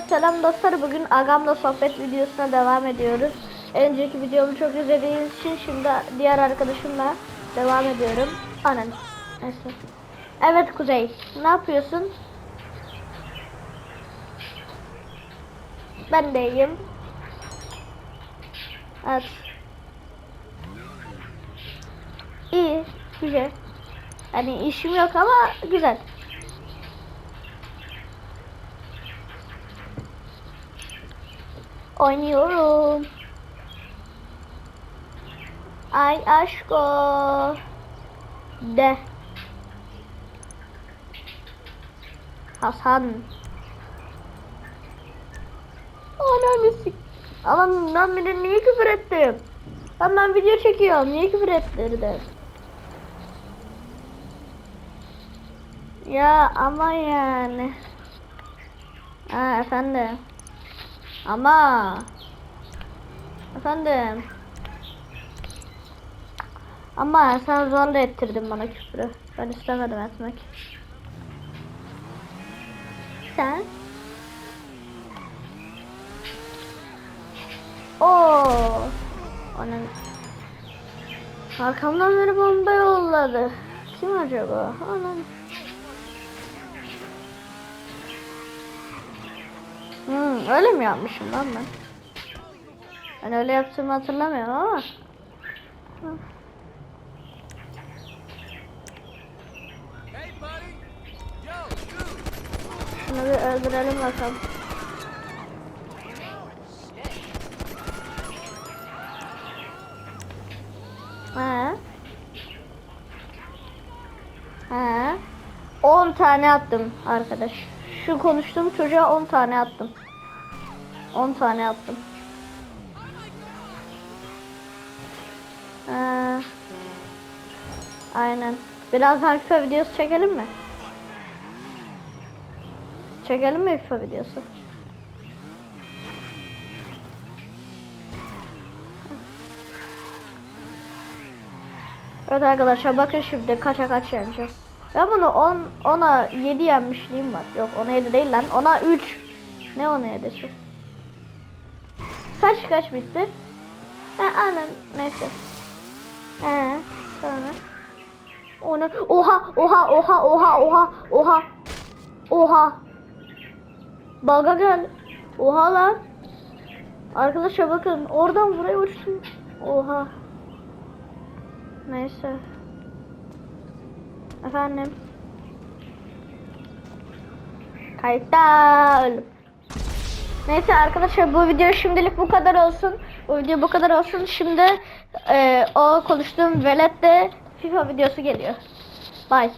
Selam dostlar. Bugün Agam'la sohbet videosuna devam ediyoruz. Önceki videomu çok izlediğiniz için şimdi diğer arkadaşımla devam ediyorum. Anan. Evet Kuzey. Ne yapıyorsun? Ben de iyiyim. Evet. İyi. Güzel. Yani işim yok ama güzel. Oynuyorum. Ay aşko. De. Hasan. Ananı sik. Aman lan beni niye küfür ettim? Lan ben video çekiyorum. Niye küfür ettirdin? Ya ama yani. Ha efendim. Ama efendim. Ama sen zorla ettirdin bana küfürü. Ben istemedim etmek. Sen? Oo. Onun arkamdan biri bomba yolladı. Kim acaba? Anam. Hmm, öyle mi yapmışım lan ben? Ben öyle yaptığımı hatırlamıyorum ama. Dude. Şunu bir öldürelim bakalım. He. He. 10 tane attım arkadaş. Şu konuştuğum çocuğa 10 tane attım. 10 tane attım. Ee, aynen. Birazdan FIFA videosu çekelim mi? Çekelim mi FIFA videosu? Evet arkadaşlar bakın şimdi kaça kaç yeneceğim. Ben bunu 10 10'a 7 yenmişliğim var. Yok 10'a 7 değil lan. 10'a 3. Ne 10'a 7'si? Kaç kaç bitti? Ha anam neyse. He sonra. Onu oha oha oha oha oha oha oha Baga gel. Oha lan. Arkadaşlar bakın oradan buraya uçtum. Oha. Neyse. Efendim. Kayıtta ölüm. Neyse arkadaşlar bu video şimdilik bu kadar olsun. Bu video bu kadar olsun. Şimdi e, o konuştuğum velette FIFA videosu geliyor. Bye.